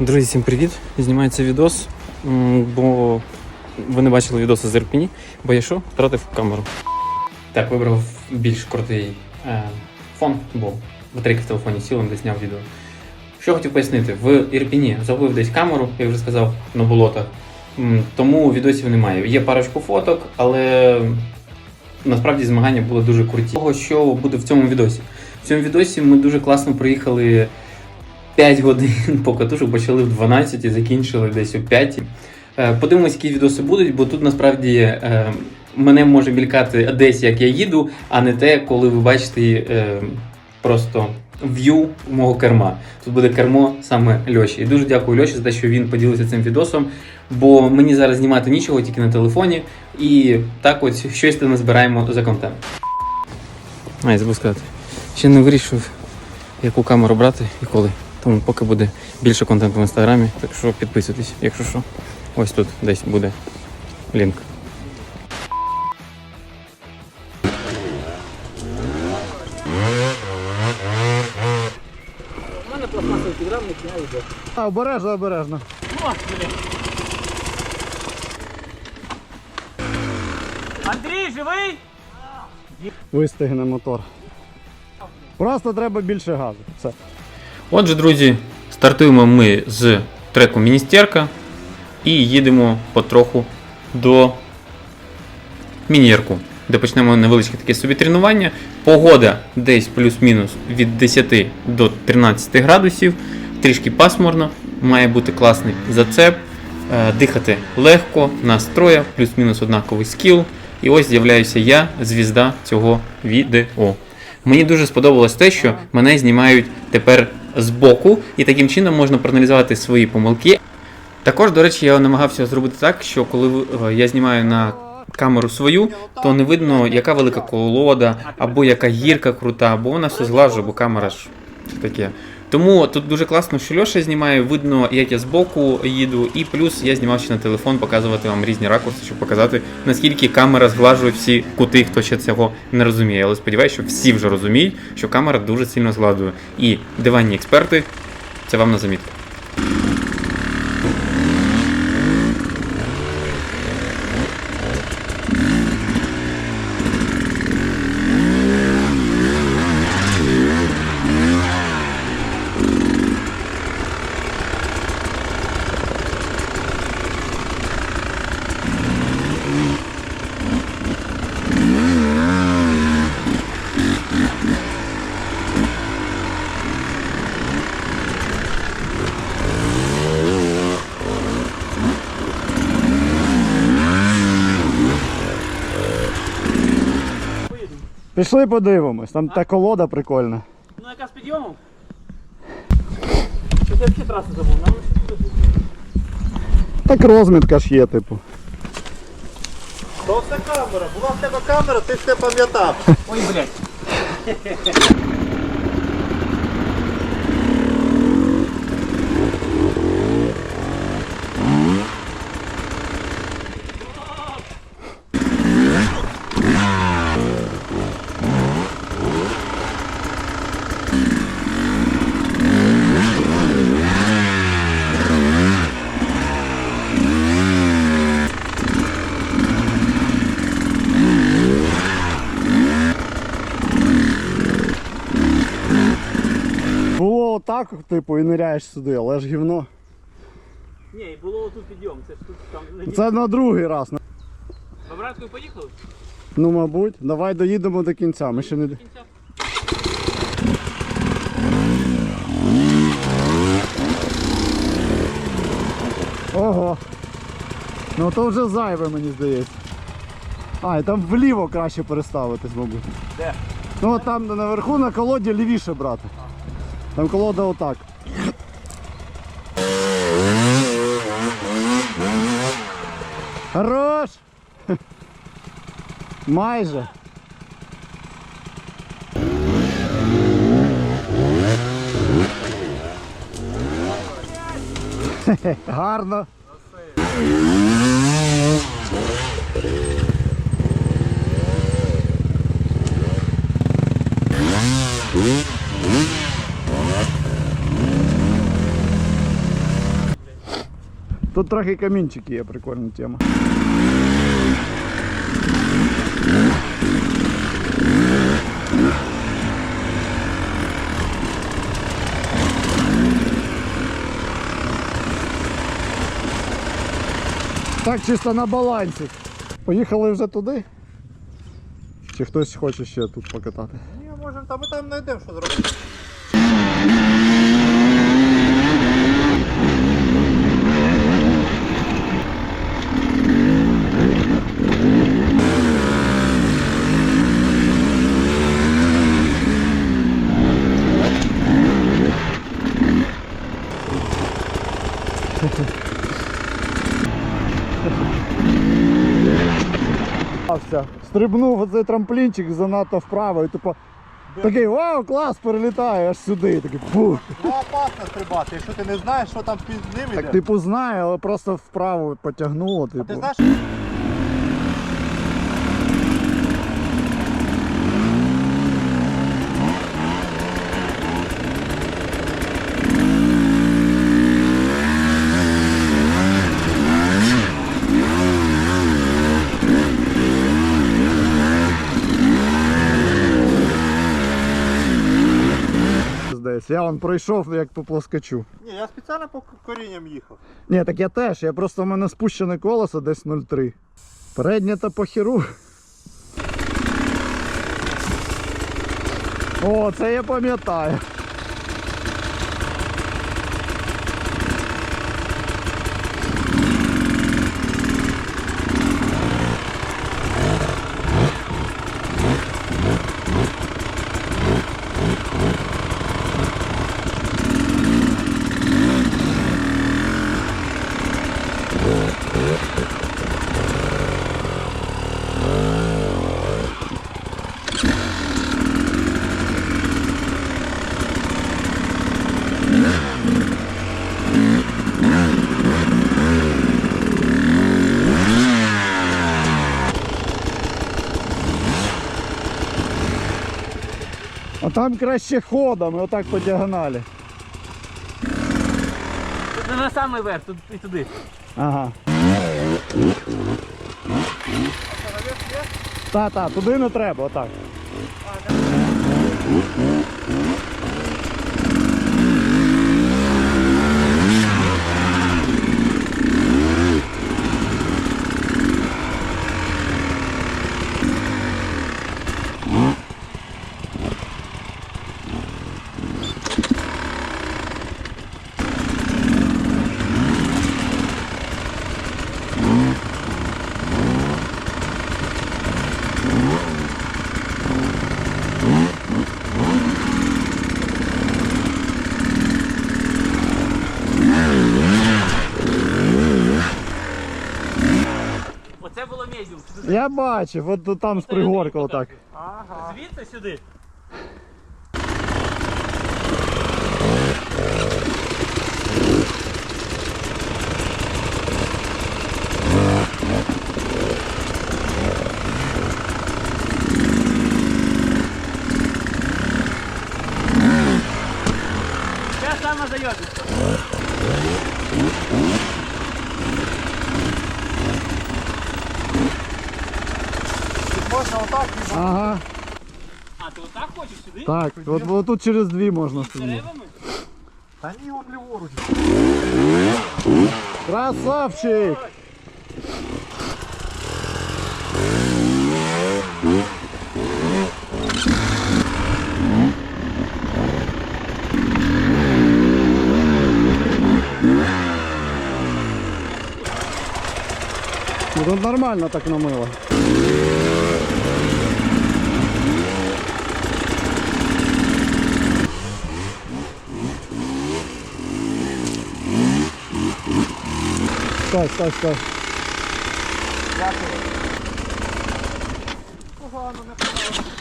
Друзі, всім привіт! Знімається відос, бо ви не бачили відоси з Ірпіні, бо я що? Втратив камеру. Так, вибрав більш крутий е, фон, бо батарейка в телефоні сіла, де зняв відео. Що хотів пояснити, в Ірпіні загубив десь камеру, як вже сказав, на болотах. Тому відосів немає. Є парочку фоток, але насправді змагання були дуже круті. Того, що буде в цьому відосі. В цьому відосі ми дуже класно проїхали 5 годин по катушок, почали в 12 і закінчили десь о 5. Е, Подивимось, які відоси будуть, бо тут насправді е, мене може мількати десь, як я їду, а не те, коли ви бачите е, просто в'ю мого керма. Тут буде кермо саме Льоші. І дуже дякую Льоші за те, що він поділився цим відосом, бо мені зараз знімати нічого, тільки на телефоні. І так ось щось там назбираємо за контент. А, я забув сказати. Ще не вирішив, яку камеру брати і коли. Тому поки буде більше контенту в інстаграмі, так що підписуйтесь, якщо що. Ось тут десь буде лінк. У мене пластмасовий підрамник, я йду. А, обережно, обережно. Андрій, живий? Вистигне мотор. Просто треба більше газу. Все. Отже, друзі, стартуємо ми з треку Міністерка і їдемо потроху до Мінєрку, де почнемо невеличке таке собі тренування. Погода десь плюс-мінус від 10 до 13 градусів, трішки пасмурно, має бути класний зацеп, е, дихати легко, настроя, плюс-мінус однаковий скіл. І ось з'являюся я, звізда цього відео. Мені дуже сподобалось те, що мене знімають тепер збоку, і таким чином можна проаналізувати свої помилки. Також, до речі, я намагався зробити так, що коли е, я знімаю на камеру свою, то не видно, яка велика колода, або яка гірка крута, бо вона все зглажує, бо камера ж таке. Тому тут дуже класно, що Льоша знімає, видно, як я збоку їду, і плюс я знімав ще на телефон, показувати вам різні ракурси, щоб показати, наскільки камера зглажує всі кути, хто ще цього не розуміє. Але сподіваюся, що всі вже розуміють, що камера дуже сильно згладує. І диванні експерти, це вам на замітку. Пішли подивимось, там та колода прикольна. Ну яка з підйомом? Ти взагалі трасу забув? Нам щось. Так розмітка ж є, типу. То все камера, була в тебе камера, ти все пам'ятав. Ой, блядь. Було типу, і ниряєш сюди, але ж гівно. Ні, і було тут підйом, це ж тут там. Це на другий раз. Бобраткою поїхали? Ну, мабуть, давай доїдемо до кінця. Ми ще не. До кінця. Ого. Ну то вже зайве, мені здається. А, і там вліво краще переставитись, мабуть. Де? Ну от там наверху на колоді лівіше брати. Там колода отак. Хорош! Майже. Гарно. Тут трохи камінчики є, прикольна тема. Так, чисто на балансі. Поїхали вже туди? Чи хтось хоче ще тут покатати? Ні, можемо там, ми там знайдемо, що зробити. Стрибнув оцей трамплінчик занадто вправо і тупо такий вау, клас, перелітає аж сюди. І Такий фу. Ну опасно стрибати, якщо ти не знаєш, що там під ним іде. Так типу знаю, але просто вправо потягнуло. Типу. Ти знаєш, Здається, я он пройшов як по плоскочу. ні, я спеціально по корінням їхав. Ні, так я теж, я просто в мене спущене колесо десь 0,3. Переднє та по хіру. О, це я пам'ятаю. Там краще ходом, і отак по діагоналі. Тут на самий верх, тут і туди. Ага. Та, та, туди не треба, отак. Оце було медіум. Я бачив, от там з пригорка отак. Звідси сюди. так, от, от тут через дві можна З стрибнути. деревами? Та ні, от ліворуч. Красавчик! Ну тут нормально так намило. Стой, стой, стой.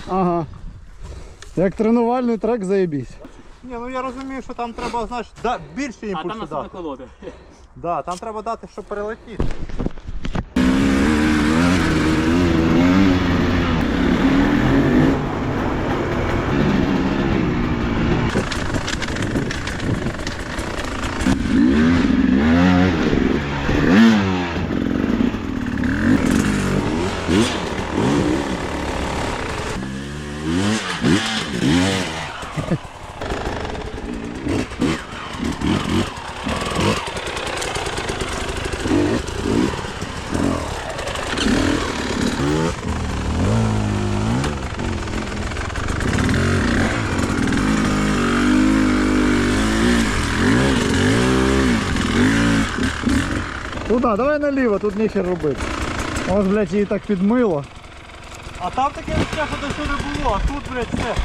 Ага. Як тренувальний трек заєбісь. Ні, ну я розумію, що там треба, знаєш, да, більше А там імпульсу наступна дати. Да, там треба дати, щоб перелетіти. Туда, давай наліво, тут нехер робити. Ось, блядь, її так підмило. А там таке відчуття, що до сюди було, а тут, блядь, все.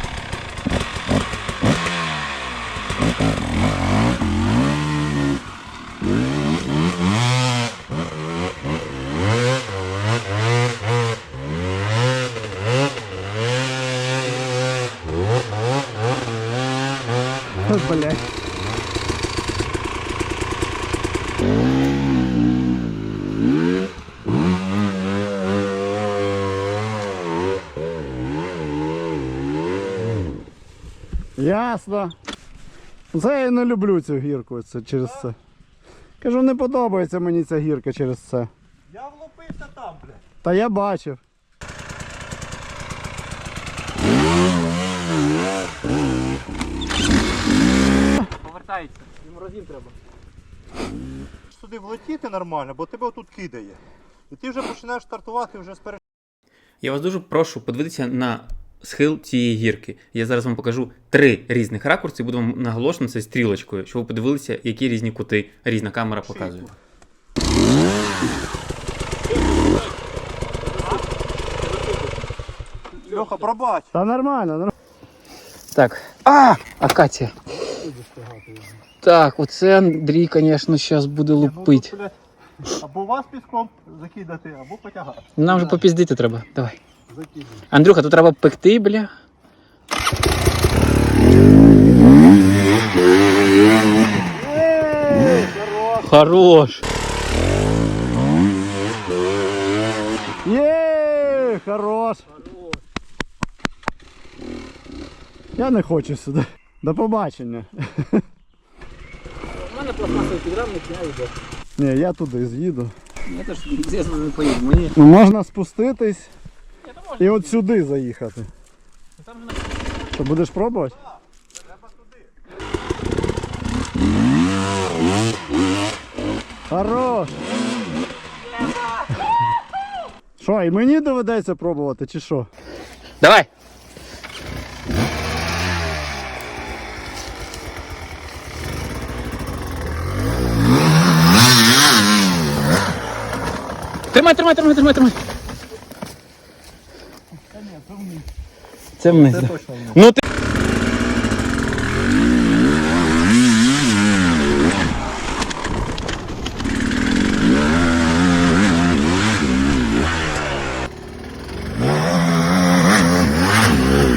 Блядь. Ясно. Це я не люблю цю гірку це через це. Кажу, не подобається мені ця гірка через це. Я влупився там, блядь. Та я бачив. Повертається. Йому розім треба. Сюди влетіти нормально, бо тебе тут кидає. І ти вже починаєш стартувати вже з перед... Я вас дуже прошу подивитися на схил цієї гірки. Я зараз вам покажу три різних ракурси буду вам наголошено це стрілочкою, щоб ви подивилися, які різні кути різна камера показує. Льоха, пробач. Та нормально, нормально. Так. А! Акація. Так, оце Андрій, звісно, зараз буде Ну, блядь, або вас піском закидати, або потягати. Нам вже попіздити треба. Давай. Андрюха, тут треба пекти, бля. Хорош. Є, хорош. Я не хочу сюди. До побачення. У мене пластмасовий підрамник, я йду. Ні, я туди з'їду. Я теж звісно не поїду. Мені можна спуститись Я то можна. і от сюди заїхати. Там же Що будеш пробувати? Хорош! Що, і мені доведеться пробувати, чи що? Давай. Тримай, тримай, тримай, тримай, тримай. Це вниз. да. Ну ти.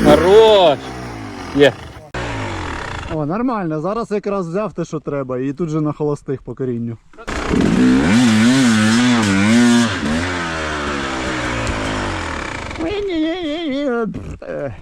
Хорош! Є. О, нормально, зараз якраз взяв те, що треба, і тут же на холостих по корінню. Е.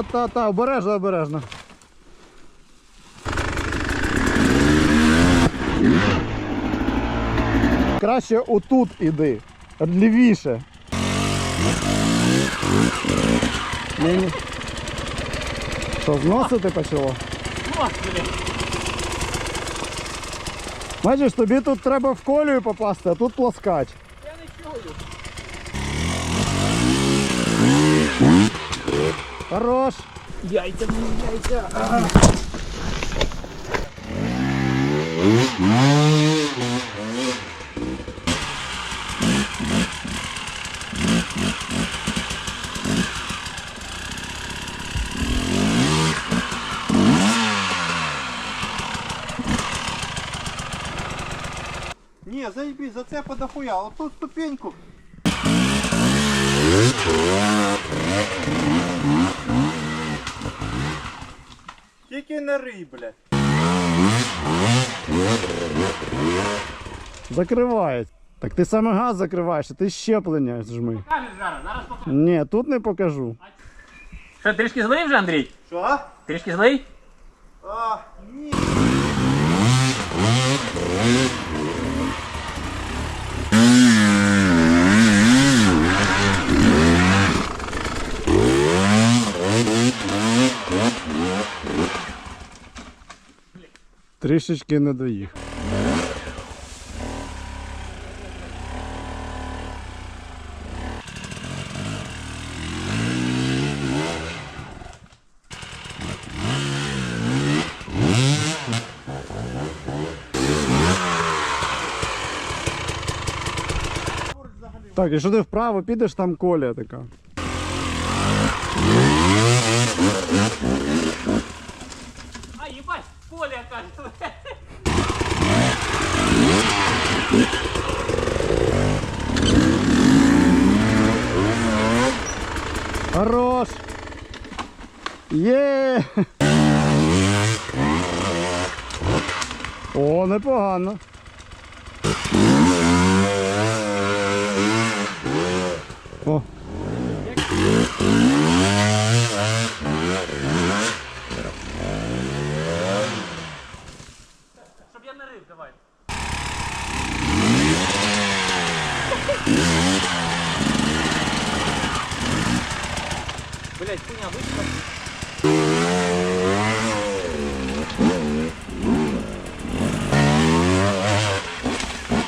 Та-та-та-та-та, обережно, обережно. Краще отут іди, лівіше. Ні-ні. Що, зносити почало? Бачиш, тобі тут треба в колію попасти, а тут пласкач. Я не чую. Хорош. Яйця, яйця. Ні, заїбись, за це подохуя, а тут ступеньку. Не рий, блядь. Закривають. Так ти саме газ закриваєш, а ти щеплення жми. Покажеш зараз, зараз покажеш. Ні, тут не покажу. Що, трішки злий вже, Андрій? Що? Трішки злий? А, ні. Трішечки не доїхав. Так, і що ти вправо підеш, там коля така. Поля каже. Хорош! Є! О, непогано. О, Блять, хуйня вийшла.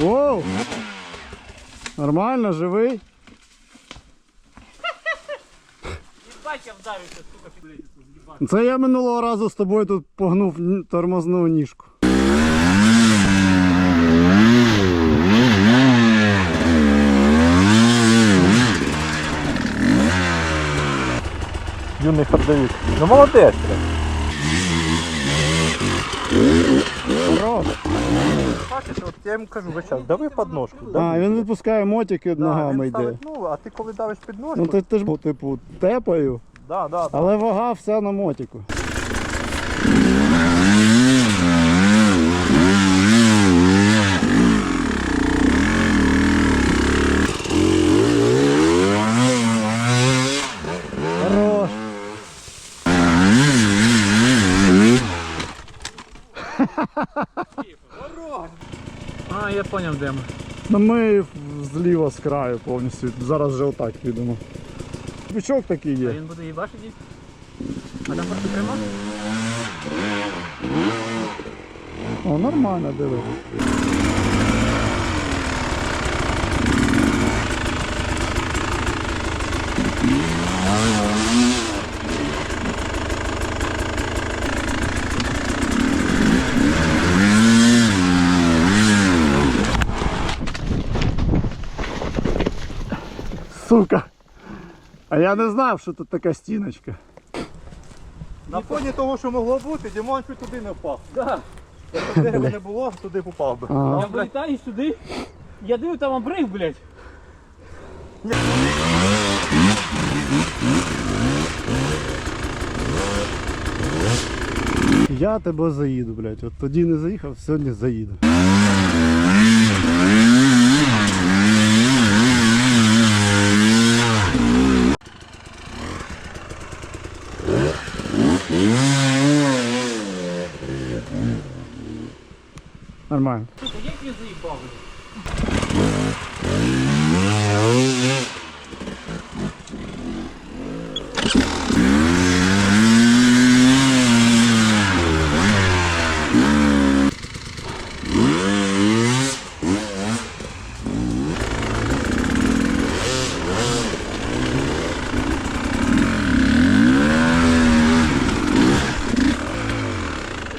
Оу! Нормально, живий? Їбать, я вдарився, сука, їбать. Це я минулого разу з тобою тут погнув тормозну ніжку. Юний фордовик. Ну молодець. Хорош. Бачиш, от я йому кажу ви зараз дави подножку. А, він випускає мотики Да, ногами йде. ну, а ти коли давиш підножку, Ну ти, ти ж типу тепаю, да, да, да. але вага вся на мотику. Поняв, де ми. Ну ми зліва з краю повністю. Зараз вже отак підемо. Бичок такий А є. він буде їбашити? А там просто прямо? О, нормально, диви. Сука. А я не знав, що тут така стіночка. На фоні того, що могло бути, Дімон чуть туди не впав. Да. Якщо б дерева не було, туди попав би. Ага. Я вилітаю сюди. Я дивив там обрив, блять. Я тебе заїду, блядь. От тоді не заїхав, сьогодні заїду. Нормально. Як він заїбав, блядь.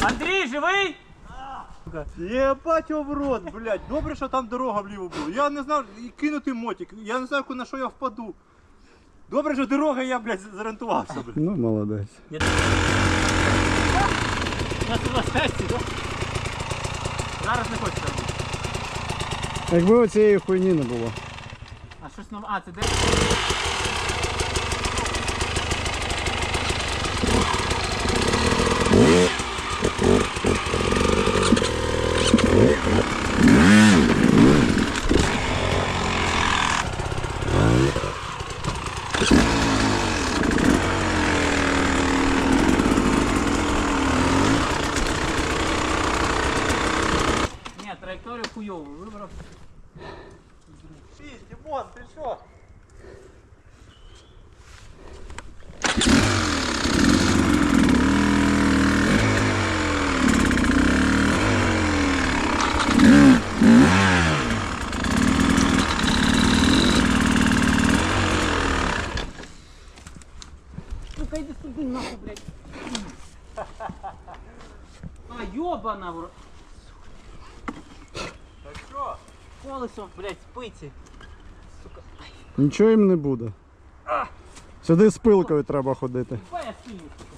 Андрій, живий? Єбать його в рот, блядь. Добре, що там дорога вліво була. Я не знав, і кинути мотик. Я не знаю, на що я впаду. Добре, що дорога, я, блядь, зорієнтувався, блядь. Ну, молодець. На сумасшедший, да? Зараз не хочеться робити. Якби оцієї хуйні не було. А щось нове. А, це де? Ні, траєкторію хуйову вибрав. Пісь, Дімон, ти що? Сука, иди сюда нахуй, блядь. А, ёбана в рот. Так що? Колесо, блядь, Сука. Нічого їм не буде. Сюди з пилкою треба ходити. Ба я сильний, сука.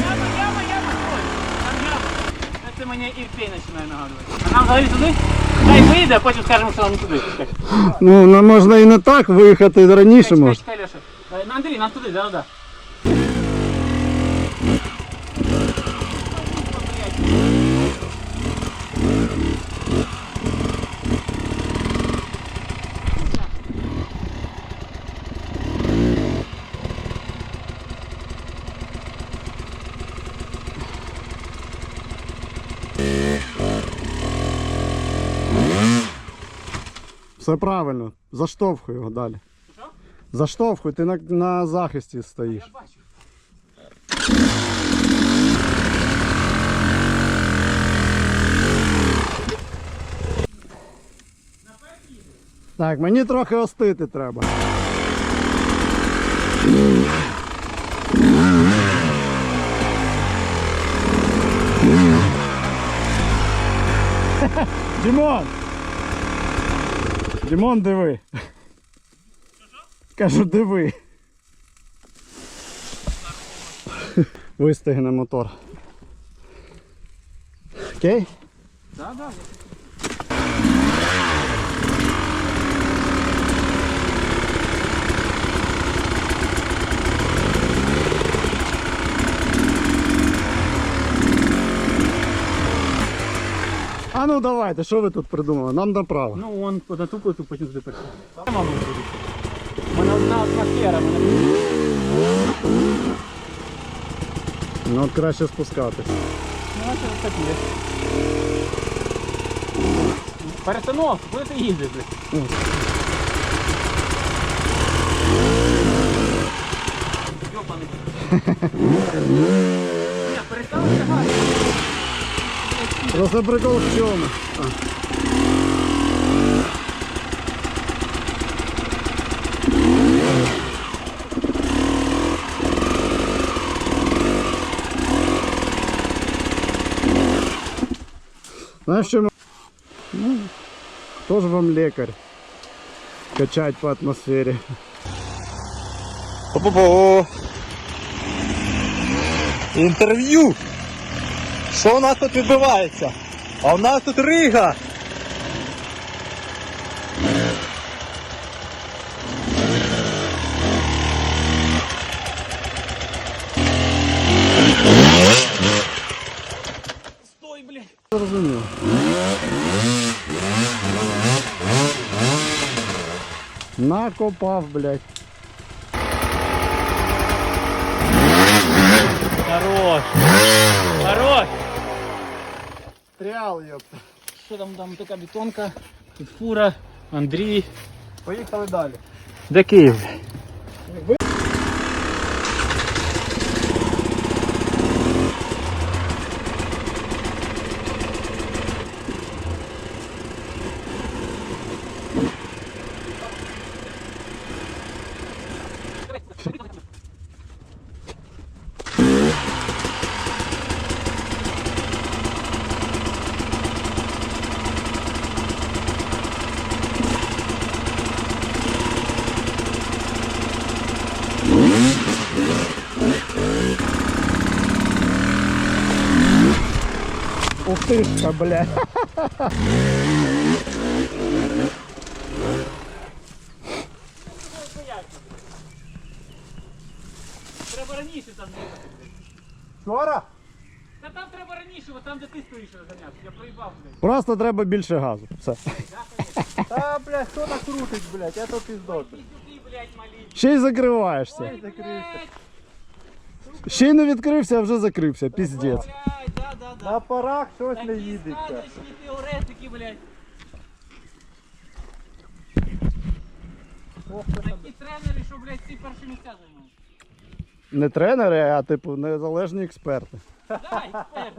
Яма, яма, яма, стой. Там яма. Це мені Ірпінь починає нагадувати. А нам взагалі туди? Хай вийде, а потім скажемо, що нам не туди. Ну, нам можна і не так виїхати раніше Чекай, можна. чекай, Леша. Е, На Андрій, нам туди, да, да. Все правильно. Заштовхуй його далі. Що? Заштовхуй, ти на, на захисті стоїш. Я бачу. Так, мені трохи остити треба. Дімон! Дімон, диви. Кажу, диви. Вистигне мотор. Окей? Да, да. ну давайте, що ви тут придумали? Нам направо. Ну, он на ту плиту потім туди перейшов. Там мама буде. У мене одна атмосфера, мене Ну от краще спускатись. Ну, це так є. Перестановка, куди ти їздиш, блядь? Йопаний. Ні, перестав тягати. Просто прикол в чому? Знаешь, в чем? Ну, тоже вам лекарь. Качать по атмосфере. О-бо-бо! Інтерв'ю! Що у нас тут відбувається? А у нас тут Рига! Стой, блядь. Зрозумів. Накопав, блядь. Хорош. Хорош. Стріал, йопта. Що там там така бетонка, тут фура, Андрій. Поїхали далі. Де Київ? Братишка, блядь. Треба раніше там їхати. Вчора? Та там треба раніше, бо там де ти стоїш розганятися. Я проїбав, блядь. Просто треба більше газу. Все. Та, блядь, хто накрутить, блядь, я то піздок. Піздюки, блядь, малі. Ще й закриваєшся. Блядь, Ще й не відкрився, а вже закрився. Піздець. блядь. На парах щось не Такі їдеться. сказочні теоретики, блядь. Такі тренери, що, блядь, ці перші місця займають. Не тренери, а типу незалежні експерти. Да, експерт.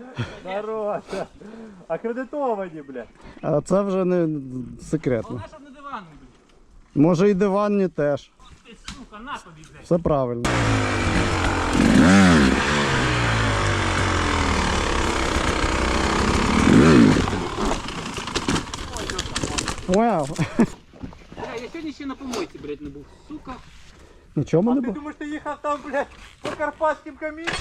Народ. Акредитовані, блядь. А це вже не секретно. Головне, щоб не диваном, блядь. Може і диванні теж. Ти, сука, на тобі, блядь. Все правильно. Вау. Бля, я сьогодні ще на помойці, блядь, не був. Сука. Нічого А не ти було. думаєш, ти їхав там, блядь, по карпатським камінцям?